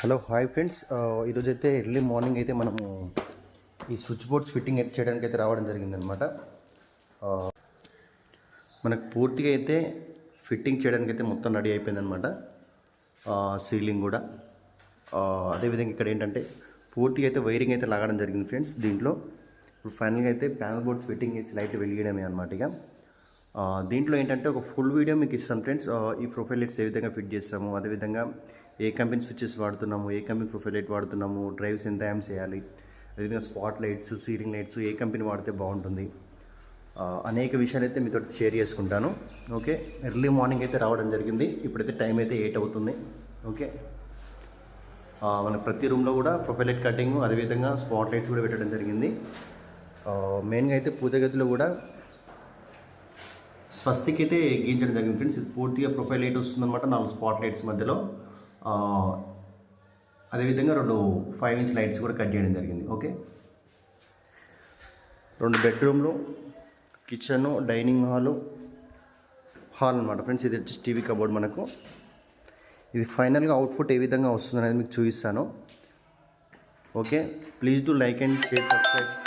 Hello hi friends. ఈరోజు అయితే early morning అయితే మనము ఈ స్విచ్ బోర్డ్స్ ఫిట్టింగ్ అయితే చేయడానికి అయితే రావడం జరిగిందనమాట మనకు పూర్తిగా అయితే ఫిట్టింగ్ చేయడానికి అయితే మొత్తం రెడీ అయిపోయిందనమాట సీలింగ్ కూడా. అదేవిధంగా ఇక్కడ ఏంటంటే పూర్తిగా అయితే వైరింగ్ అయితే లాగడం జరిగింది ఫ్రెండ్స్ దీంట్లో. ఇప్పుడు ఫైనల్గా అయితే ప్యానల్ బోర్డ్ ఫిట్టింగ్ చేసి లైట్ వెలిగడమే అనమాట ఇక. దీంట్లో ఏంటంటే ఒక ఫుల్ వీడియో మీకు ఇస్తాం ఫ్రెండ్స్ ఈ ప్రొఫైల్ లైట్స్ ఏ విధంగా ఫిట్ చేస్తాము అదేవిధంగా ఏ కంపెనీ స్విచ్చెస్ వాడుతున్నాము ఏ కంపెనీ ప్రొఫైల్ లైట్ వాడుతున్నాము డ్రైవ్స్ ఎంత ఏం చేయాలి అదేవిధంగా స్పాట్ లైట్స్ సీలింగ్ లైట్స్ ఏ కంపెనీ వాడితే బాగుంటుంది. అనేక విషయాలు అయితే మీతో షేర్ చేసుకుంటాను. ఓకే ఎర్లీ మార్నింగ్ అయితే రావడం జరిగింది. ఇప్పుడైతే టైం అయితే ఎయిట్ అవుతుంది. ఓకే మన ప్రతి రూమ్లో కూడా ప్రొఫైల్ లైట్ కటింగ్ అదేవిధంగా స్పాట్ లైట్స్ కూడా పెట్టడం జరిగింది. మెయిన్గా అయితే పూజ గదిలో కూడా స్వస్తికి అయితే గీయించడం జరిగింది ఫ్రెండ్స్. ఇది పూర్తిగా ప్రొఫైల్ లైట్ వస్తుందన్నమాట. నాలుగు స్పాట్ లైట్స్ మధ్యలో. అదేవిధంగా రెండు ఫైవ్ ఇంచ్ లైట్స్ కూడా కట్ చేయడం జరిగింది. ఓకే? రెండు బెడ్రూమ్లు కిచెను డైనింగ్ హాలు హాల్ అనమాట ఫ్రెండ్స్. ఇది వచ్చి టీవీ కబోర్డ్ మనకు. ఇది ఫైనల్గా అవుట్పుట్ ఏ విధంగా వస్తుంది అనేది మీకు చూపిస్తాను. Okay? Please do like and share subscribe.